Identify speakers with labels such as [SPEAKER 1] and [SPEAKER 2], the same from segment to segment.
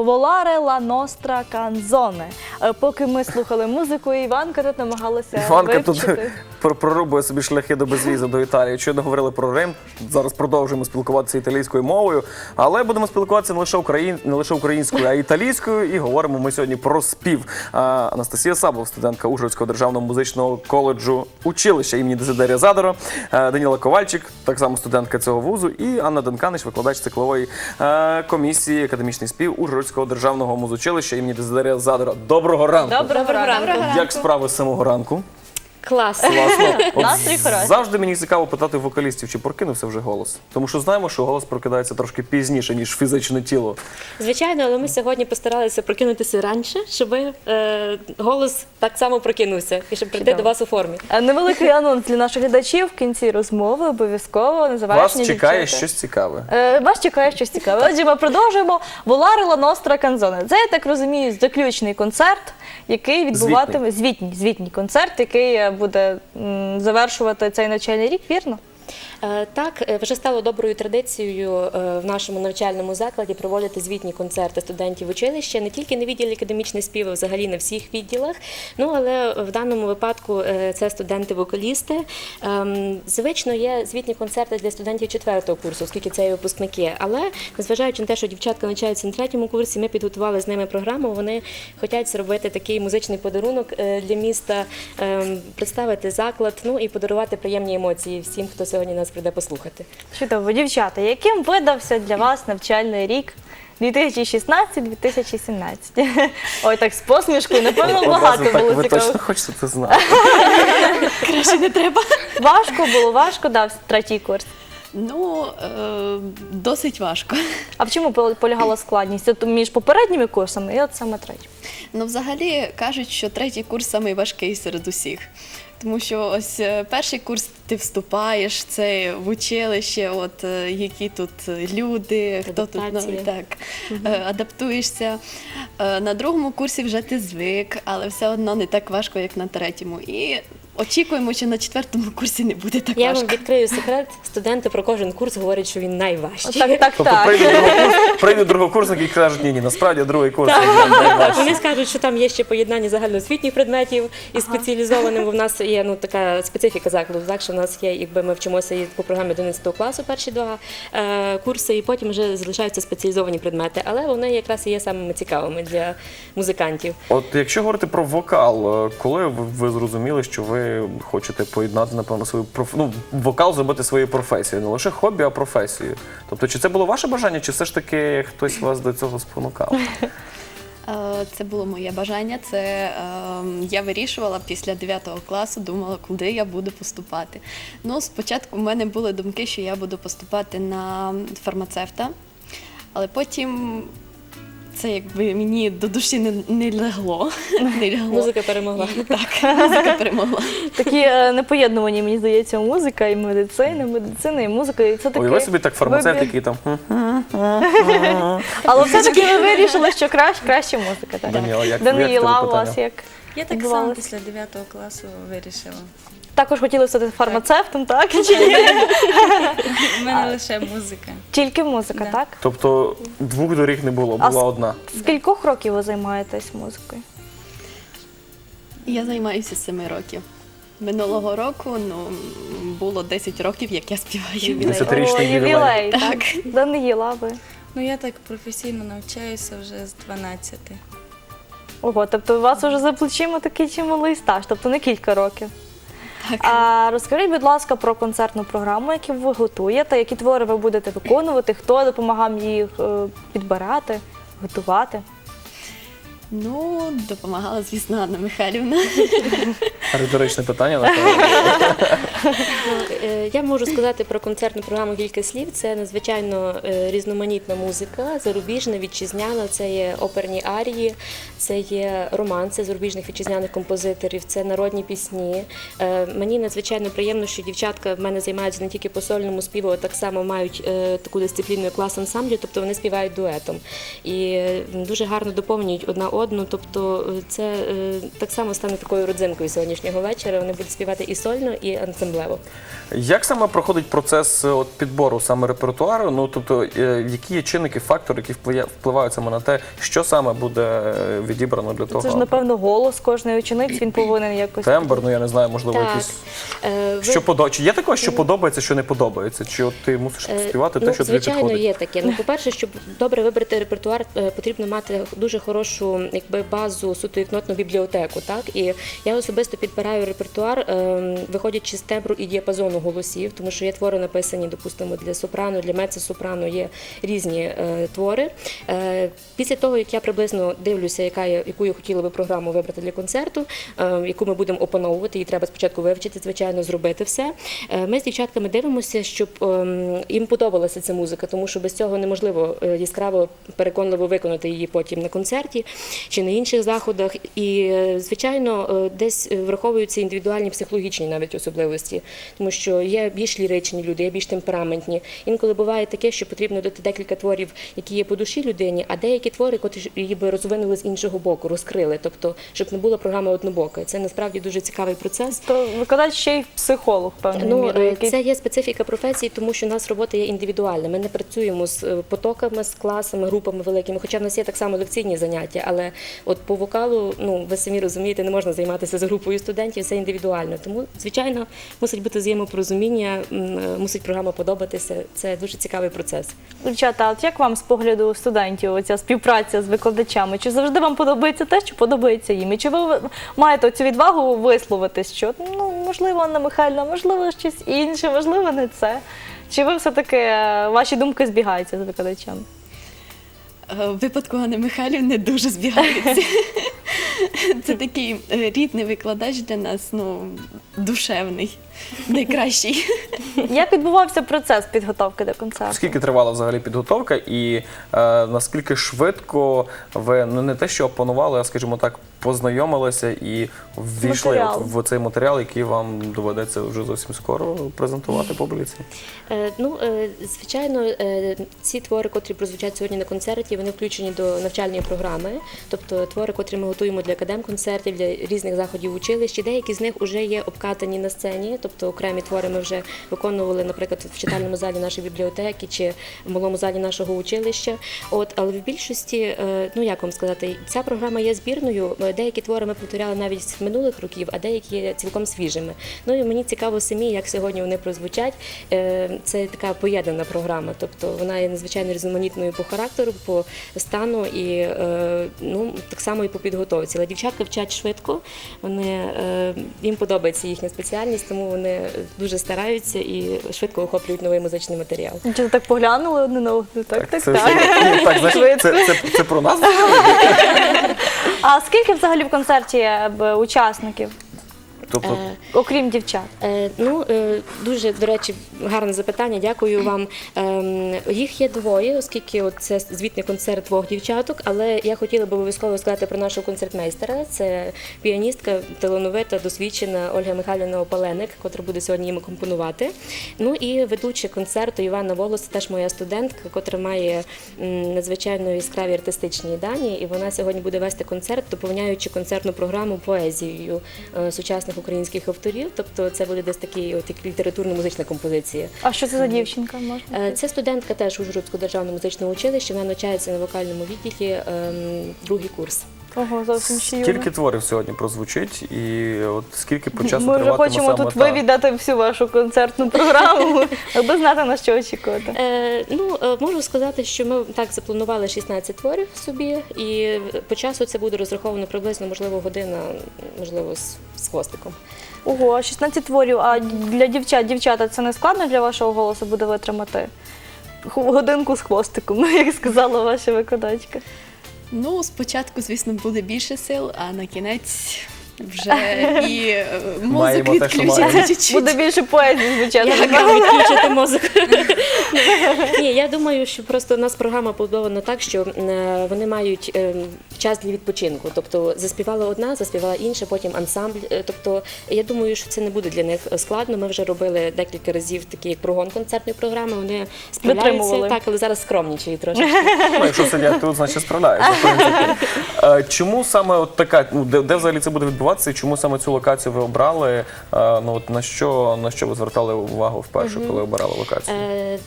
[SPEAKER 1] Воларе ла ностра канзоне. Е, Поки ми слухали музику, Іванка тут намагалася
[SPEAKER 2] Іванка тут
[SPEAKER 1] вивчити.
[SPEAKER 2] пр- прорубує собі шляхи до безвізу до Італії. Щойно говорили про Рим. Зараз продовжуємо спілкуватися італійською мовою, але будемо спілкуватися не лише україн, не лише українською, а й італійською. І говоримо ми сьогодні про спів. А, Анастасія Саблов, студентка Ужгородського державного музичного коледжу училища імені Дезидерія Задора, е, Даніла Ковальчик, так само студентка цього вузу, і Анна Денканич, викладач циклової е, комісії академічний спів Ужгородського державного музучилища імені Дезидерія Задора. Доброго ранку!
[SPEAKER 1] Доброго ранку.
[SPEAKER 2] Як справи з самого ранку?
[SPEAKER 3] Клас.
[SPEAKER 2] Класно. От
[SPEAKER 1] Настрій хороший.
[SPEAKER 2] завжди мені цікаво питати вокалістів, чи прокинувся вже голос. Тому що знаємо, що голос прокидається трошки пізніше, ніж фізичне тіло.
[SPEAKER 3] Звичайно, але ми сьогодні постаралися прокинутися раніше, щоб е, голос так само прокинувся і щоб прийти до вас у формі.
[SPEAKER 1] Е, Невеликий анонс для наших глядачів в кінці розмови обов'язково на завершення.
[SPEAKER 2] Вас чекає щось цікаве.
[SPEAKER 1] Е, Вас чекає щось цікаве. Отже, ми продовжуємо Воларе ла Ностра Канзоне. Це я так розумію, заключний концерт, який відбуватиме звітній, звітній концерт, який е, буде завершувати цей навчальний рік, вірно?
[SPEAKER 3] Е, Так, е, вже стало доброю традицією е, в нашому навчальному закладі проводити звітні концерти студентів училища не тільки на відділі академічних спів, а взагалі на всіх відділах. Ну але в даному випадку це студенти-вокалісти. Ем, Звично є звітні концерти для студентів четвертого курсу, оскільки це є випускники. Але незважаючи на те, що дівчатка навчаються на третьому курсі, ми підготували з ними програму. Вони хочуть зробити такий музичний подарунок для міста, ем, представити заклад, ну і подарувати приємні емоції всім, хто сьогодні нас прийде послухати.
[SPEAKER 1] Чудово, дівчата, яким видався для вас навчальний рік? 2016-2017. Ой, так з посмішкою, напевно, багато
[SPEAKER 2] так,
[SPEAKER 1] було
[SPEAKER 2] ви
[SPEAKER 1] цікаво.
[SPEAKER 2] точно хочете це знати.
[SPEAKER 3] Краще не треба.
[SPEAKER 1] Важко було, важко дав третій курс.
[SPEAKER 4] Ну, е, досить важко.
[SPEAKER 1] А в чому пол- полягала складність? От між попередніми курсами і от саме третім.
[SPEAKER 4] Ну, взагалі кажуть, що третій курс самий важкий серед усіх. Тому що ось е, перший курс ти вступаєш, це в училище, от е, які тут люди, хто тут
[SPEAKER 3] Адаптація.
[SPEAKER 4] ну, так, угу. адаптуєшся. Е, На другому курсі вже ти звик, але все одно не так важко, як на третьому. І очікуємо, що на четвертому курсі не буде так
[SPEAKER 3] Я
[SPEAKER 4] важко.
[SPEAKER 3] вам відкрию секрет. Студенти про кожен курс говорять, що він найважчий.
[SPEAKER 1] Так, так,
[SPEAKER 2] Тобто
[SPEAKER 1] так.
[SPEAKER 2] прийде другокурс- прийде другокурсник і кажуть, ні, ні, насправді другий курс. це
[SPEAKER 3] Так,
[SPEAKER 2] найважчий».
[SPEAKER 3] Вони скажуть, що там є ще поєднання загальноосвітніх предметів і спеціалізованим, бо в нас є ну така специфіка закладу. Так що в нас є, якби ми вчимося і по програмі 11 класу перші два е, курси, і потім вже залишаються спеціалізовані предмети. Але вони якраз і є самими цікавими для музикантів.
[SPEAKER 2] От якщо говорити про вокал, е, коли ви, ви зрозуміли, що ви хочете поєднати, напевно, свою проф... ну, вокал зробити своєю професією, не лише хобі, а професією. Тобто, чи це було ваше бажання, чи все ж таки хтось вас до цього спонукав?
[SPEAKER 4] Е, Це було моє бажання. Це е, я вирішувала після 9 класу, думала, куди я буду поступати. Ну, спочатку в мене були думки, що я буду поступати на фармацевта, але потім це якби мені до душі не, не лягло. Не лягло.
[SPEAKER 3] Музика перемогла.
[SPEAKER 4] Так, музика перемогла.
[SPEAKER 1] Такі е, непоєднувані, мені здається, музика і медицина, медицина і музика. І це таки
[SPEAKER 2] Уяви собі так фармацевт, який там
[SPEAKER 1] Але все-таки ви вирішили, що краще, краще музика. Так.
[SPEAKER 2] Даніла, як-
[SPEAKER 1] Даніла,
[SPEAKER 2] як
[SPEAKER 1] у вас
[SPEAKER 2] питання?
[SPEAKER 1] як?
[SPEAKER 5] Я так само
[SPEAKER 1] відбувалось?
[SPEAKER 5] після 9 класу вирішила.
[SPEAKER 1] Також хотіли стати фармацевтом, так? Чи ні?
[SPEAKER 5] У мене лише музика.
[SPEAKER 1] Тільки музика,
[SPEAKER 5] Да.
[SPEAKER 1] так?
[SPEAKER 2] Тобто двох доріг не було,
[SPEAKER 1] А
[SPEAKER 2] була одна.
[SPEAKER 1] З кількох років ви займаєтесь музикою?
[SPEAKER 4] Я займаюся з 7 років. Минулого року ну, було 10 років, як я співаю.
[SPEAKER 2] Десятирічний
[SPEAKER 1] О,
[SPEAKER 2] ювілей.
[SPEAKER 1] Так. Даниїла, ви.
[SPEAKER 5] Ну я так професійно навчаюся вже з 12.
[SPEAKER 1] Ого, тобто у вас вже за плечима такий чималий стаж, тобто не кілька років. А розкажіть, будь ласка, про концертну програму, яку ви готуєте, які твори ви будете виконувати, хто допомагав їх е, підбирати, готувати.
[SPEAKER 4] Ну, допомагала, звісно, Анна Михайлівна.
[SPEAKER 2] Риторичне питання, напевно.
[SPEAKER 3] Е, Я можу сказати про концертну програму кілька слів. Це надзвичайно е, різноманітна музика, зарубіжна, вітчизняна. Це є оперні арії, це є романси зарубіжних вітчизняних композиторів, це народні пісні. Е, Мені надзвичайно приємно, що дівчатка в мене займаються не тільки по сольному співу, а так само мають е, таку дисципліну як клас ансамблю, тобто вони співають дуетом. І дуже гарно доповнюють одна одну. Тобто е, це е, так само стане такою родзинкою сьогоднішнього вечора. Вони будуть співати і сольно, і ансамблево.
[SPEAKER 2] Як саме проходить процес е, от, підбору саме репертуару? Ну тобто, які є чинники, фактори, які впливають саме на те, що саме буде відібрано для того?
[SPEAKER 1] Це ж, напевно, голос кожної учениці, він повинен якось.
[SPEAKER 2] Тембр, ну я не знаю, можливо,
[SPEAKER 3] Так.
[SPEAKER 2] якісь.
[SPEAKER 3] Ви-
[SPEAKER 2] Що подо... Є таке, що подобається, що не подобається? Чи от ти мусиш співати те,
[SPEAKER 3] ну,
[SPEAKER 2] що тобі
[SPEAKER 3] звичайно,
[SPEAKER 2] підходить?
[SPEAKER 3] є таке. Ну, по-перше, щоб добре вибрати репертуар, потрібно мати дуже хорошу якби, базу суто як бібліотеку. Так? І я особисто підбираю репертуар, е, виходячи з тембру і діапазону голосів, тому що є твори написані, допустимо, для сопрано, для мецо-сопрано є різні е, твори. Е, після того, як я приблизно дивлюся, яка я, яку я хотіла би програму вибрати для концерту, е, яку ми будемо опановувати, її треба спочатку вивчити, звичайно, зробити все. Ми з дівчатками дивимося, щоб ем, їм подобалася ця музика, тому що без цього неможливо яскраво переконливо виконати її потім на концерті чи на інших заходах. І е, звичайно, е, десь е, враховуються індивідуальні психологічні навіть особливості, тому що є більш ліричні люди, є більш темпераментні. Інколи буває таке, що потрібно дати декілька творів, які є по душі людині, а деякі твори, котрі її би розвинули з іншого боку, розкрили, тобто щоб не була програма однобока. Це насправді дуже цікавий процес.
[SPEAKER 1] То викладач ще й психолог, певною
[SPEAKER 3] Ну,
[SPEAKER 1] який
[SPEAKER 3] це є специфіка професії, тому що у нас робота є індивідуальна. Ми не працюємо з потоками, з класами, групами великими. Хоча в нас є так само лекційні заняття, але от по вокалу, ну ви самі розумієте, не можна займатися з групою студентів, це індивідуально. Тому, звичайно, мусить бути взаємопорозуміння, е, мусить програма подобатися. Це дуже цікавий процес.
[SPEAKER 1] Дівчата, от як вам з погляду студентів оця співпраця з викладачами? Чи завжди вам подобається те, що подобається їм? І чи ви маєте цю відвагу висловитись, що ну можливо Анна Михайлівна, можливо, щось інше, можливо, не це? Чи ви все-таки е, ваші думки збігаються з викладачами?
[SPEAKER 4] Е, В випадку Ани Михайлів не дуже збігаються. Це такий е, рідний викладач для нас, ну, душевний, найкращий.
[SPEAKER 1] Як відбувався процес підготовки до концерту?
[SPEAKER 2] Скільки тривала взагалі підготовка, і е, наскільки швидко ви ну не те, що опанували, а скажімо так, познайомилися і ввійшли
[SPEAKER 1] Матеріал.
[SPEAKER 2] от в цей матеріал, який вам доведеться вже зовсім скоро презентувати публіці?
[SPEAKER 3] Е, Ну, е, звичайно, е, ці твори, котрі прозвучать сьогодні на концерті, вони включені до навчальної програми. Тобто твори, котрі ми готуємо для академ-концертів, для різних заходів в училищі. Деякі з них вже є обкатані на сцені, тобто окремі твори ми вже виконували, наприклад, в читальному залі нашої бібліотеки чи в малому залі нашого училища. От, але в більшості, е, ну як вам сказати, ця програма є збірною. Деякі твори ми повторяли навіть з минулих років, а деякі є цілком свіжими. Ну і мені цікаво самі, як сьогодні вони прозвучать. Е, Це така поєднана програма, тобто вона є надзвичайно різноманітною по характеру, по стану і е, ну так само і по підготовці. Але дівчатка вчать швидко. Вони е, їм подобається їхня спеціальність, тому вони дуже стараються і швидко охоплюють новий музичний матеріал.
[SPEAKER 1] Чи так поглянули одне на одне? Так, так,
[SPEAKER 2] це,
[SPEAKER 1] так.
[SPEAKER 2] Ні, так знаєш, це, це, це про нас?
[SPEAKER 1] А скільки взагалі в концерті е, б, учасників,
[SPEAKER 2] Тобто,
[SPEAKER 3] Е,
[SPEAKER 1] окрім дівчат?
[SPEAKER 3] Е, Ну, е, дуже, до речі, гарне запитання. Дякую вам. Ем, Їх є двоє, оскільки от це звітний концерт двох дівчаток. Але я хотіла б обов'язково сказати про нашого концертмейстера. Це піаністка, талановита, досвідчена Ольга Михайлівна Опаленик, котра буде сьогодні їм компонувати. Ну і ведуча концерту Івана Волос, теж моя студентка, котра має м, надзвичайно яскраві артистичні дані. І вона сьогодні буде вести концерт, доповняючи концертну програму поезією е, сучасних українських авторів. Тобто це буде десь такий от літературно-музична композиція.
[SPEAKER 1] А що це за дівчинка? Можна?
[SPEAKER 3] Е, Це студентка теж Ужгородського державного музичного училища. Вона навчається на вокальному відділі ем, другий курс.
[SPEAKER 1] Ого, зовсім ще юна.
[SPEAKER 2] скільки творів сьогодні прозвучить, і от скільки по часу
[SPEAKER 1] Ми вже
[SPEAKER 2] триватиме
[SPEAKER 1] хочемо
[SPEAKER 2] саме
[SPEAKER 1] тут
[SPEAKER 2] та-
[SPEAKER 1] вивідати всю вашу концертну програму, аби знати на що очікувати.
[SPEAKER 3] Е, ну, е, можу сказати, що ми так запланували 16 творів собі, і по часу це буде розраховано приблизно, можливо, година, можливо, з, з хвостиком.
[SPEAKER 1] Ого, 16 творів. А для дівчат, дівчата, це не складно для вашого голосу буде витримати? Ху- Годинку з хвостиком, як сказала ваша викладачка.
[SPEAKER 4] Ну, спочатку, звісно, буде більше сил, а на кінець вже і е, мозок
[SPEAKER 2] Маємо те, що
[SPEAKER 4] відключиться
[SPEAKER 2] маємо.
[SPEAKER 4] чуть-чуть.
[SPEAKER 1] Буде більше поезії звучати.
[SPEAKER 3] Як відключити мозок? Ні, я думаю, що просто у нас програма побудована так, що е, вони мають е, час для відпочинку. Тобто заспівала одна, заспівала інша, потім ансамбль. Е, Тобто, я думаю, що це не буде для них складно. Ми вже робили декілька разів такий прогон концертної програми. Вони справляються
[SPEAKER 1] Витримували.
[SPEAKER 3] так, але зараз скромнічають трошки.
[SPEAKER 2] Ну, якщо сидять тут, значить справляються. в принципі. Е, Чому саме от така, ну де, де взагалі це буде відбуватися? Спілкуватися. Чому саме цю локацію ви обрали? Е, Ну от на що на що ви звертали увагу вперше, коли обирали локацію?
[SPEAKER 3] Е,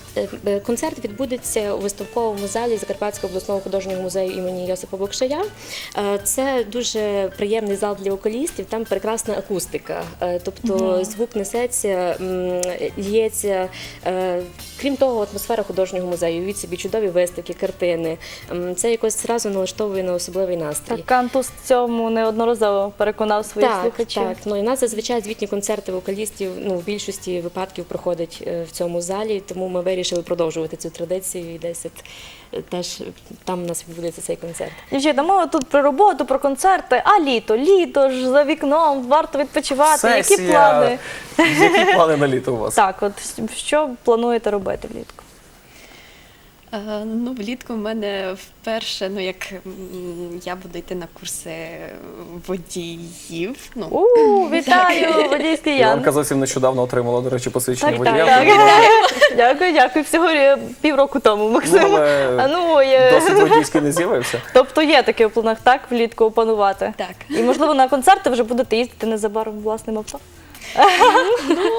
[SPEAKER 3] е, Концерт відбудеться у виставковому залі Закарпатського обласного художнього музею імені Йосипа Бокшая. Е, Це дуже приємний зал для околістів, там прекрасна акустика. Е, Тобто звук несеться, лється. Е, Крім того, атмосфера художнього музею, від собі чудові виставки, картини. Це якось зразу налаштовує на особливий настрій.
[SPEAKER 1] Так, Кантус в цьому неодноразово переконав своїх
[SPEAKER 3] Так,
[SPEAKER 1] слухачів.
[SPEAKER 3] так. Ну і у нас зазвичай звітні концерти вокалістів ну, в більшості випадків проходять е, в цьому залі, тому ми вирішили продовжувати цю традицію і десь от, е, теж там у нас відбудеться цей концерт.
[SPEAKER 1] Дівчата, ми тут про роботу, про концерти, а літо, літо ж за вікном, варто відпочивати. Які плани?
[SPEAKER 2] Які плани на літо у вас?
[SPEAKER 1] Так, от що плануєте робити влітку?
[SPEAKER 4] Е, Ну, влітку в мене вперше, ну як я буду йти на курси водіїв. Ну,
[SPEAKER 1] У, вітаю, водійський Ян.
[SPEAKER 2] Іванка зовсім нещодавно отримала, до речі, посвідчення
[SPEAKER 1] Так,
[SPEAKER 2] водія.
[SPEAKER 1] так, так. Дякую, дякую. Всього півроку тому, Максим.
[SPEAKER 2] Ну, але
[SPEAKER 1] А ну, є.
[SPEAKER 2] Досить водійський не з'явився.
[SPEAKER 1] Тобто є таке в планах так влітку опанувати.
[SPEAKER 4] так.
[SPEAKER 1] І можливо на концерти вже будете їздити незабаром власним авто.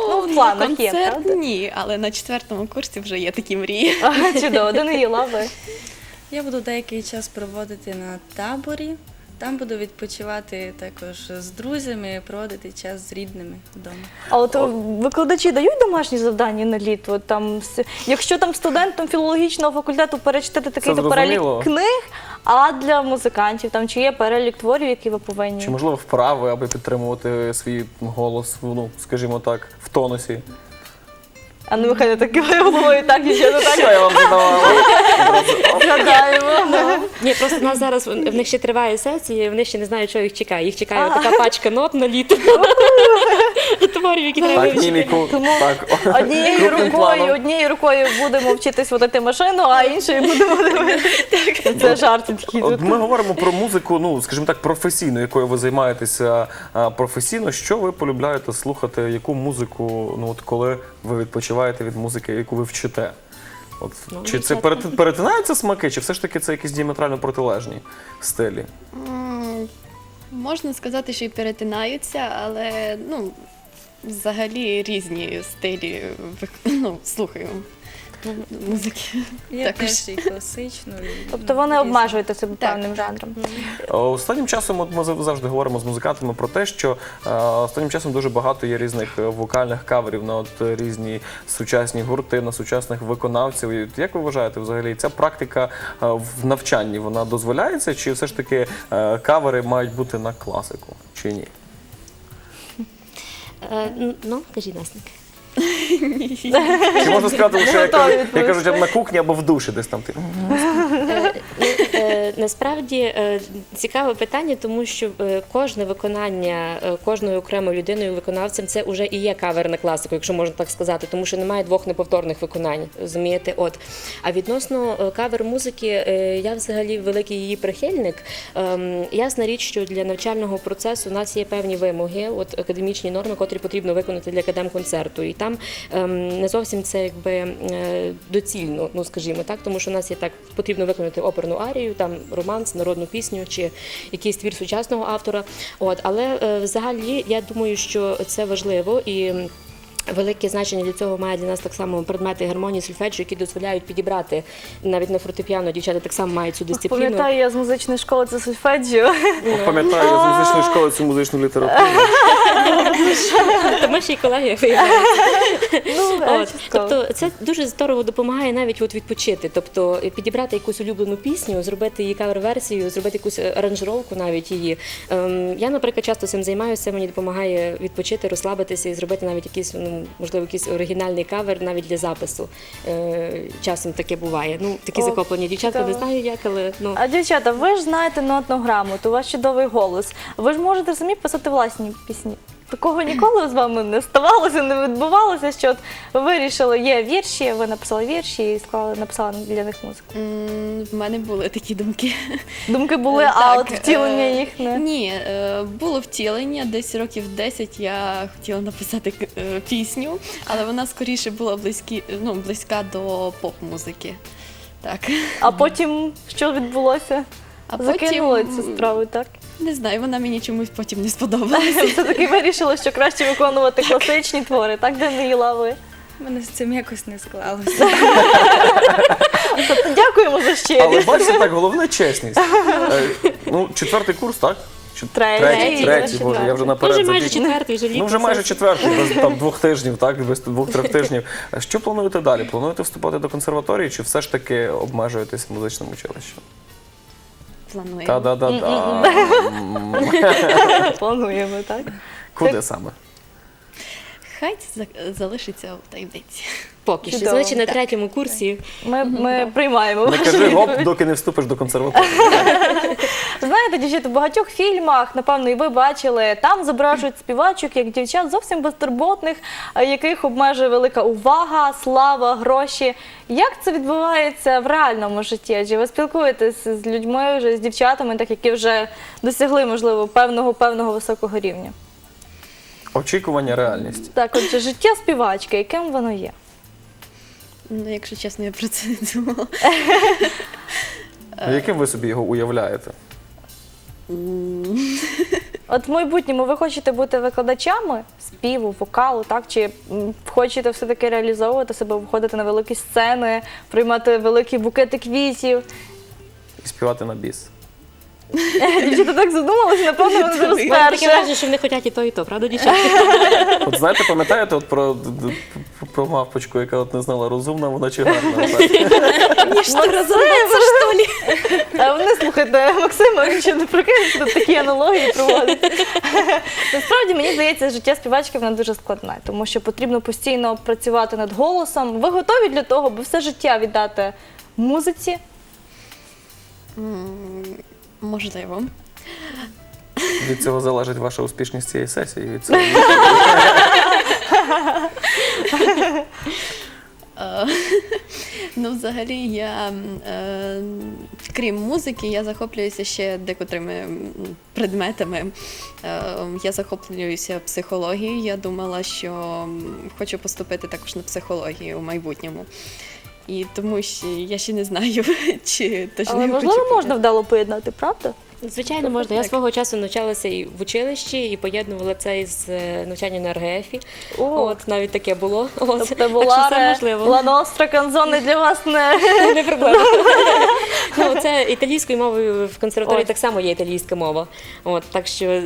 [SPEAKER 1] Ну, в планах є,
[SPEAKER 4] концерт
[SPEAKER 1] правда?
[SPEAKER 4] ні, але на четвертому курсі вже є такі мрії.
[SPEAKER 1] Ага, Чудово, Даниїла, ви.
[SPEAKER 5] Я буду деякий час проводити на таборі. Там буду відпочивати також з друзями, проводити час з рідними вдома.
[SPEAKER 1] А от о, викладачі дають домашні завдання на літо? Там, с- якщо там студентам філологічного факультету перечитати такий то перелік
[SPEAKER 2] зрозуміло.
[SPEAKER 1] книг, а для музикантів там чи є перелік творів, які ви повинні?
[SPEAKER 2] Чи можливо вправи, аби підтримувати свій голос, ну скажімо так, в тонусі?
[SPEAKER 1] А ну Михайло так киває головою, так дівчата,
[SPEAKER 2] Що
[SPEAKER 1] так
[SPEAKER 2] я вам задавала?
[SPEAKER 1] згадаємо.
[SPEAKER 3] Ні, просто в нас зараз в них ще триває сесія, вони ще не знають, що їх чекає. Їх чекає така пачка нот на літо. Творів, які треба
[SPEAKER 2] Так,
[SPEAKER 3] вивчити.
[SPEAKER 2] міміку.
[SPEAKER 1] Тому
[SPEAKER 2] Так,
[SPEAKER 1] Однією
[SPEAKER 2] крупним
[SPEAKER 1] рукою, однією рукою будемо вчитись водити машину, а іншою будемо дивитися. Це жарти такі
[SPEAKER 2] От ми говоримо про музику, ну скажімо так, професійну, якою ви займаєтеся а, професійно. Що ви полюбляєте слухати? Яку музику, ну от коли ви відпочиваєте від музики, яку ви вчите? От
[SPEAKER 3] Ну,
[SPEAKER 2] чи це перетинаються смаки, чи все ж таки це якісь діаметрально протилежні стилі?
[SPEAKER 4] М, Можна сказати, що і перетинаються, але ну, взагалі різні стилі вик- ну, слухаю музики.
[SPEAKER 5] Я
[SPEAKER 4] Також.
[SPEAKER 5] теж і класичну. і,
[SPEAKER 1] Тобто
[SPEAKER 5] ну,
[SPEAKER 1] ви не
[SPEAKER 5] різну.
[SPEAKER 1] обмежуєте себе
[SPEAKER 4] Так,
[SPEAKER 1] певним
[SPEAKER 4] так.
[SPEAKER 1] жанром.
[SPEAKER 2] Е, Останнім часом от ми зав- завжди говоримо з музикантами про те, що е, останнім часом дуже багато є різних е, вокальних каверів на от е, різні сучасні гурти, на сучасних виконавців. І от як ви вважаєте, взагалі ця практика е, в навчанні вона дозволяється, чи все ж таки е, кавери мають бути на класику, чи ні?
[SPEAKER 3] Е, н- Ну, кажіть, Насник.
[SPEAKER 2] Чи можна сказати, лише як кажуть, як кажуть, на кухні або в душі десь там ти.
[SPEAKER 3] Насправді е, цікаве питання, тому що е, кожне виконання е, кожною окремою людиною, виконавцем, це вже і є кавер на класику, якщо можна так сказати, тому що немає двох неповторних виконань. Розумієте? От а відносно кавер музики, я взагалі великий її прихильник. Ем, Ясна річ, що для навчального процесу у нас є певні вимоги, от академічні норми, котрі потрібно виконати для академ-концерту. І там ем, не зовсім це якби доцільно, ну скажімо так, тому що у нас є так, потрібно виконати оперну арію, там романс, народну пісню чи якийсь твір сучасного автора. От, але е, взагалі я думаю, що це важливо і. Велике значення для цього має для нас так само предмети гармонії сульфеджу, які дозволяють підібрати навіть на фортепіано. Дівчата так само мають цю дисципліну.
[SPEAKER 1] Пам'ятаю, я з музичної школи це сольфеджіо.
[SPEAKER 2] Пам'ятаю я з музичної школи цю музичну літературу.
[SPEAKER 3] Тому ще й колеги виявляються.
[SPEAKER 1] Ну,
[SPEAKER 3] тобто це дуже здорово допомагає навіть от відпочити. Тобто підібрати якусь улюблену пісню, зробити її кавер-версію, зробити якусь е, аранжировку навіть її. Ем, я, наприклад, часто цим займаюся, мені допомагає відпочити, розслабитися і зробити навіть якийсь, ну, можливо, якийсь оригінальний кавер навіть для запису. Е, часом таке буває. Ну, такі
[SPEAKER 1] О,
[SPEAKER 3] захоплені дівчата, не знаю як, але ну.
[SPEAKER 1] А дівчата, ви ж знаєте нотну грамоту, у вас чудовий голос. Ви ж можете самі писати власні пісні. Такого ніколи з вами не ставалося, не відбувалося, що от ви вирішили, є вірші, ви написали вірші і склали, написали для них музику.
[SPEAKER 4] М, В мене були такі думки.
[SPEAKER 1] Думки були,
[SPEAKER 4] Е,
[SPEAKER 1] а
[SPEAKER 4] так,
[SPEAKER 1] от втілення
[SPEAKER 4] е,
[SPEAKER 1] їх не.
[SPEAKER 4] Ні, е, було втілення. Десь років 10 я хотіла написати е, пісню, але вона скоріше була близькі, ну, близька до поп-музики. Так.
[SPEAKER 1] А потім що відбулося?
[SPEAKER 4] А
[SPEAKER 1] Закинули цю справу, так?
[SPEAKER 4] Не знаю, вона мені чомусь потім не сподобалася.
[SPEAKER 1] Все-таки вирішили, що краще виконувати класичні твори, так, Даниїла, ви?
[SPEAKER 5] Мене з цим якось не склалося.
[SPEAKER 1] Тобто дякуємо за
[SPEAKER 2] Але
[SPEAKER 1] щирість.
[SPEAKER 2] бачите, так, головне чесність. Е, Ну, четвертий курс, так? Чи-
[SPEAKER 1] Третій.
[SPEAKER 2] Третій, третій,
[SPEAKER 1] Третій,
[SPEAKER 2] боже, я вже
[SPEAKER 3] Ну,
[SPEAKER 2] наперед
[SPEAKER 3] вже майже
[SPEAKER 2] забіг.
[SPEAKER 3] четвертий, вже літо.
[SPEAKER 2] Ну, вже майже
[SPEAKER 3] все.
[SPEAKER 2] четвертий, без там двох тижнів, так, без двох-трьох тижнів. А Що плануєте далі? Плануєте вступати до консерваторії, чи все ж таки обмежуєтесь музичним училищем?
[SPEAKER 4] Плануємо.
[SPEAKER 2] Та-да-да-да.
[SPEAKER 1] Плануємо, так?
[SPEAKER 2] Куди саме?
[SPEAKER 4] Хай за- залишиться у таємниці.
[SPEAKER 3] Поки що. Значить, на третьому курсі
[SPEAKER 1] Ми, ми приймаємо.
[SPEAKER 2] Не кажи гоп, доки не вступиш до консерваторії.
[SPEAKER 1] Знаєте, дівчата, в багатьох фільмах, напевно, і ви бачили, там зображують співачок як дівчат зовсім безтурботних, яких обмежує велика увага, слава, гроші. Як це відбувається в реальному житті? Адже ви спілкуєтесь з людьми, вже з дівчатами, так які вже досягли, можливо, певного певного високого рівня.
[SPEAKER 2] Очікування, реальність.
[SPEAKER 1] Так, отже, життя співачки, яким воно є?
[SPEAKER 4] Ну, якщо чесно, я про це не думала.
[SPEAKER 2] Яким ви собі його уявляєте?
[SPEAKER 1] От в майбутньому ви хочете бути викладачами співу, вокалу, так? Чи м, хочете все-таки реалізовувати себе, виходити на великі сцени, приймати великі букети квітів?
[SPEAKER 2] І співати на біс.
[SPEAKER 1] Дівчата так задумалися, напевно, вони зараз
[SPEAKER 3] таке
[SPEAKER 1] перше.
[SPEAKER 3] враження, що вони хочуть і то, і то, правда, дівчата?
[SPEAKER 2] От знаєте, пам'ятаєте от про, про мавпочку, яка от не знала, розумна вона чи гарна? Отак.
[SPEAKER 1] А вони слухайте, Максима, він ще не прокинувся, тут такі аналогії проводить. Насправді мені здається, життя співачки воно дуже складне, тому що потрібно постійно працювати над голосом. Ви готові для того, аби все життя віддати музиці?
[SPEAKER 4] М, Можливо.
[SPEAKER 2] Від цього залежить ваша успішність цієї сесії. Від цього.
[SPEAKER 4] Е, Ну, взагалі, я е, крім музики, я захоплююся ще декотрими м, предметами. Е, Я захоплююся психологією. Я думала, що м, хочу поступити також на психологію у майбутньому. І тому ще я ще не знаю, чи точно
[SPEAKER 1] Але
[SPEAKER 4] я
[SPEAKER 1] можливо
[SPEAKER 4] хочу
[SPEAKER 1] можна вдало поєднати, правда?
[SPEAKER 3] Звичайно, можна. Я
[SPEAKER 4] так.
[SPEAKER 3] свого часу навчалася і в училищі, і поєднувала це із е, навчанням на РГФі.
[SPEAKER 1] О.
[SPEAKER 3] От навіть таке було. От.
[SPEAKER 1] Тобто була
[SPEAKER 3] все можливо.
[SPEAKER 1] Ланостра канзони для вас не
[SPEAKER 3] Не проблема. ну, це італійською мовою в консерваторії так само є італійська мова. От, так що,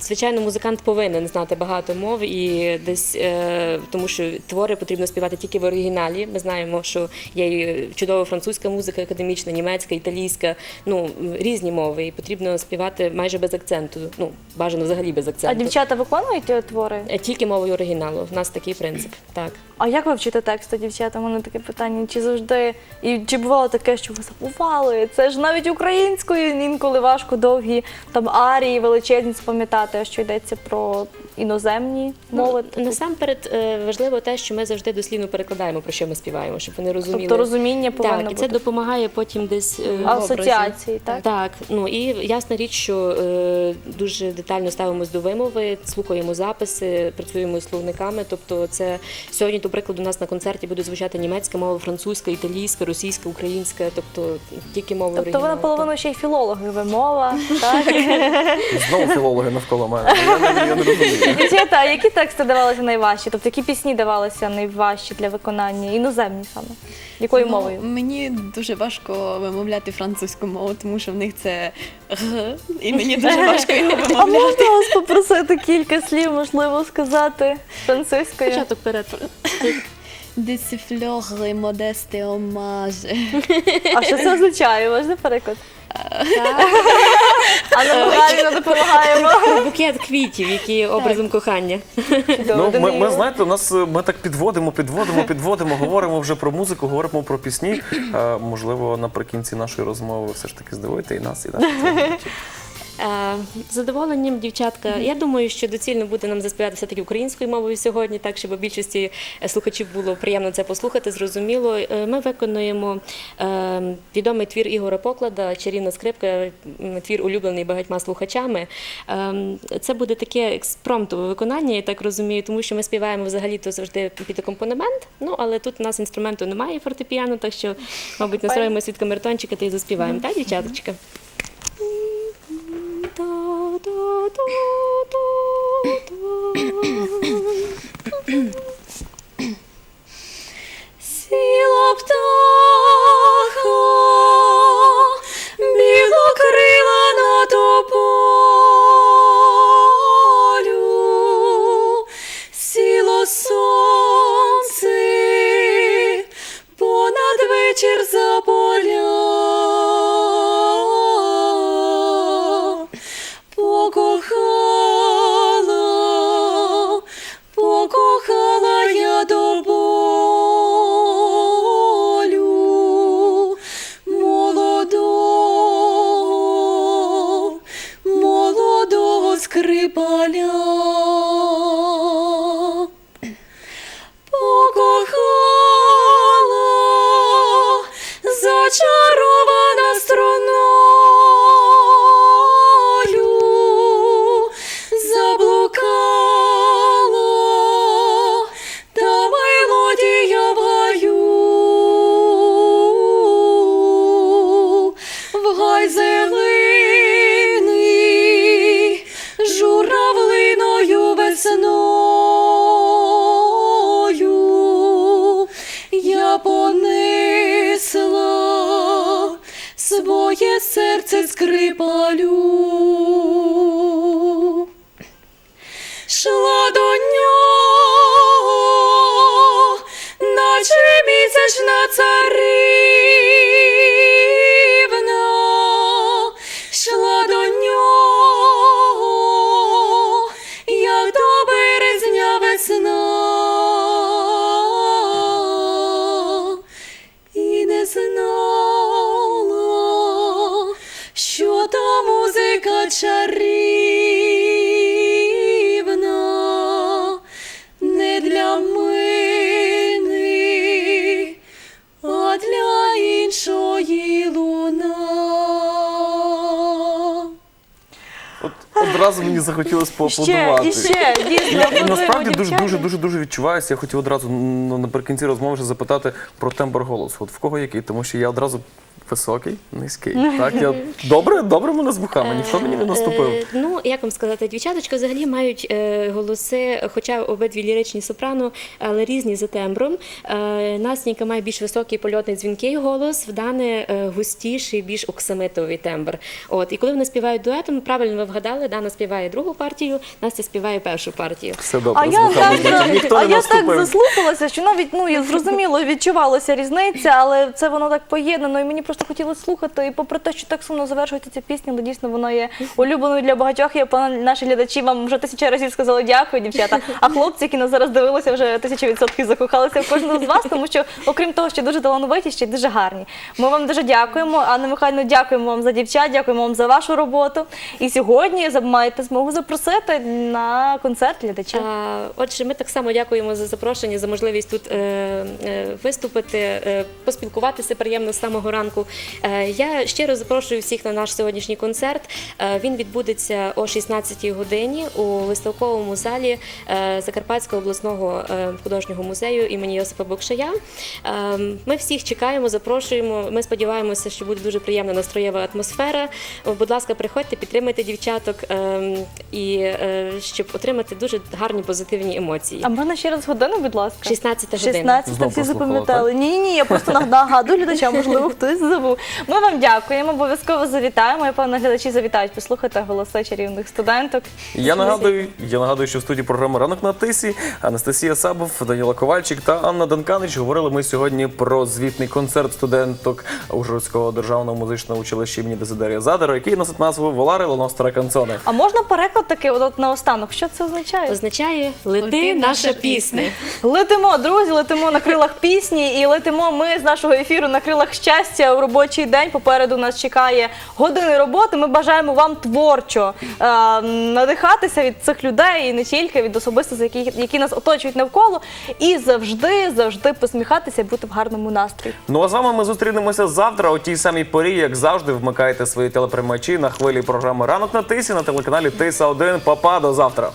[SPEAKER 3] звичайно, музикант повинен знати багато мов і десь, е, тому що твори потрібно співати тільки в оригіналі. Ми знаємо, що є чудова французька музика, академічна, німецька, італійська, ну різні мови. І потрібно співати майже без акценту. Ну, бажано взагалі без акценту.
[SPEAKER 1] а дівчата виконують е, твори?
[SPEAKER 3] Е, Тільки мовою оригіналу. У нас такий принцип. Так.
[SPEAKER 1] А як ви вчите тексти, дівчата? У мене таке питання. Чи завжди і чи бувало таке, що ви забували? Це ж навіть українською інколи важко довгі там арії величезні спам'ятати, що йдеться про іноземні мови.
[SPEAKER 3] Ну, насамперед е, важливо те, що ми завжди дослівно перекладаємо, про що ми співаємо, щоб вони розуміли.
[SPEAKER 1] тобто розуміння повинно
[SPEAKER 3] так, і це
[SPEAKER 1] бути.
[SPEAKER 3] допомагає потім десь е,
[SPEAKER 1] Асоціації, так?
[SPEAKER 3] Так, ну і ясна річ, що е, дуже детально ставимось до вимови, слухаємо записи, працюємо з словниками. Тобто, це сьогодні, до прикладу, у нас на концерті буде звучати німецька мова, французька, італійська, російська, українська, тобто тільки мова
[SPEAKER 1] Тобто ви
[SPEAKER 3] оригіналу.
[SPEAKER 1] наполовину ще й філологи, ви мова, так?
[SPEAKER 2] Знову філологи навколо мене. Я не, я не розумію.
[SPEAKER 1] Дівчата, а які тексти давалися найважчі? Тобто які пісні давалися найважчі для виконання? Іноземні саме? Якою
[SPEAKER 4] Ну,
[SPEAKER 1] мовою?
[SPEAKER 4] Мені дуже важко вимовляти французьку мову, тому що в них це г, і мені дуже важко його
[SPEAKER 1] А
[SPEAKER 4] вимовляти.
[SPEAKER 1] можна вас попросити кілька слів, можливо, сказати французькою?
[SPEAKER 3] Початок перед.
[SPEAKER 4] Sifflore modeste hommage.
[SPEAKER 1] А що це означає? Можна переклад? А нам правильно допомагаємо.
[SPEAKER 3] Букет квітів, які образом кохання.
[SPEAKER 2] Ну, ми, ми знаєте, у нас е, ми так підводимо, підводимо, підводимо, говоримо вже про музику, говоримо про пісні. Е, можливо, наприкінці нашої розмови все ж таки здивуєте і нас, і
[SPEAKER 3] нас. З задоволенням, дівчатка. Я думаю, що доцільно буде нам заспівати все-таки українською мовою сьогодні, так щоб більшості е, слухачів було приємно це послухати, зрозуміло. Е, Ми виконуємо е, відомий твір Ігора Поклада Чарівна скрипка, твір улюблений багатьма слухачами. Е, Це буде таке експромтове виконання, я так розумію, тому що ми співаємо взагалі-то завжди під акомпанемент. Ну але тут у нас інструменту немає фортепіано, так що, мабуть, настроїмося від камертончика та й заспіваємо. Так, дівчаточка? Сіла птаха, білокрила
[SPEAKER 2] мені захотілося поаплодувати.
[SPEAKER 1] і ще, дійсно.
[SPEAKER 2] Я,
[SPEAKER 1] аплодуємо
[SPEAKER 2] насправді дуже
[SPEAKER 1] дівчатам.
[SPEAKER 2] дуже дуже дуже відчуваюся. Я хотів одразу ну, наприкінці розмови ще запитати про тембр голосу. От в кого який? Тому що я одразу високий, низький. Так, я добре, добре мене з вухами, ніхто мені не наступив.
[SPEAKER 3] Е, Ну, як вам сказати, дівчаточка взагалі мають е, голоси, хоча обидві ліричні сопрано, але різні за тембром. Е, Настенька має більш високий польотний дзвінкий голос, в Дани е, густіший, більш оксамитовий тембр. От, і коли вони співають дуетом, правильно ви вгадали, Дана співає другу партію, Настя співає першу партію.
[SPEAKER 2] Все добре,
[SPEAKER 1] А я, так,
[SPEAKER 2] Ніхто
[SPEAKER 1] а
[SPEAKER 2] не
[SPEAKER 1] я так заслухалася, що навіть ну я зрозуміло відчувалася різниця, але це воно так поєднано, і мені просто хотілося слухати. І попри те, що так сумно завершується ця пісня, але дійсно воно є улюбленою для багатьох. Я певна, наші глядачі вам вже тисяча разів сказали дякую, дівчата. А хлопці, які нас зараз дивилися, вже тисячу відсотків закохалися в кожного з вас, тому що, окрім того, що дуже талановиті, ще й дуже гарні. Ми вам дуже дякуємо. Анна Михайлівна, дякуємо вам за дівчат, дякуємо вам за вашу роботу. І сьогодні маєте змогу запросити на концерт глядачів.
[SPEAKER 3] Отже, ми так само дякуємо за запрошення, за можливість тут е, е, виступити, е, поспілкуватися приємно з самого ранку. Е, я щиро запрошую всіх на наш сьогоднішній концерт. Е, він відбудеться о 16-й годині у виставковому залі е, Закарпатського обласного художнього музею імені Йосипа Бокшая. Ми всіх чекаємо, запрошуємо. Ми сподіваємося, що буде дуже приємна настроєва атмосфера. Будь ласка, приходьте, підтримайте дівчаток е, і щоб отримати дуже гарні позитивні емоції.
[SPEAKER 1] А можна ще раз годину, будь ласка?
[SPEAKER 3] 16 година.
[SPEAKER 1] 16
[SPEAKER 2] Знову
[SPEAKER 1] всі запам'ятали. Ні, ні, я просто нагадую глядачам, можливо, хтось забув. Ми вам дякуємо, обов'язково завітаємо. Я певно, глядачі завітають послухати голоси чарівних студенток.
[SPEAKER 2] Я нагадую, я нагадую, що в студії програми Ранок на тисі Анастасія Сабов, Даніла Ковальчик та Анна Данканич говорили ми сьогодні про звітний концерт студенток Ужгородського державного музичного училища імені Дезидерія Задера, який носить назву Волари Лоностра Канцоне.
[SPEAKER 1] А можна переклад такий от, от наостанок? Що це означає?
[SPEAKER 3] Означає лети
[SPEAKER 4] Лети
[SPEAKER 3] наша
[SPEAKER 4] наша
[SPEAKER 3] пісня.
[SPEAKER 1] Летимо, друзі, летимо на крилах пісні і летимо ми з нашого ефіру на крилах щастя у робочий день. Попереду нас чекає години роботи. Ми бажаємо вам творчо е, надихатися від цих людей і не тільки від особистостей, які, які нас оточують навколо, і завжди, завжди посміхатися і бути в гарному настрої.
[SPEAKER 2] Ну а з вами ми зустрінемося завтра о тій самій порі, як завжди, вмикайте свої телеприймачі на хвилі програми Ранок на тисі на телеканалі Тиса 1 Папа до завтра.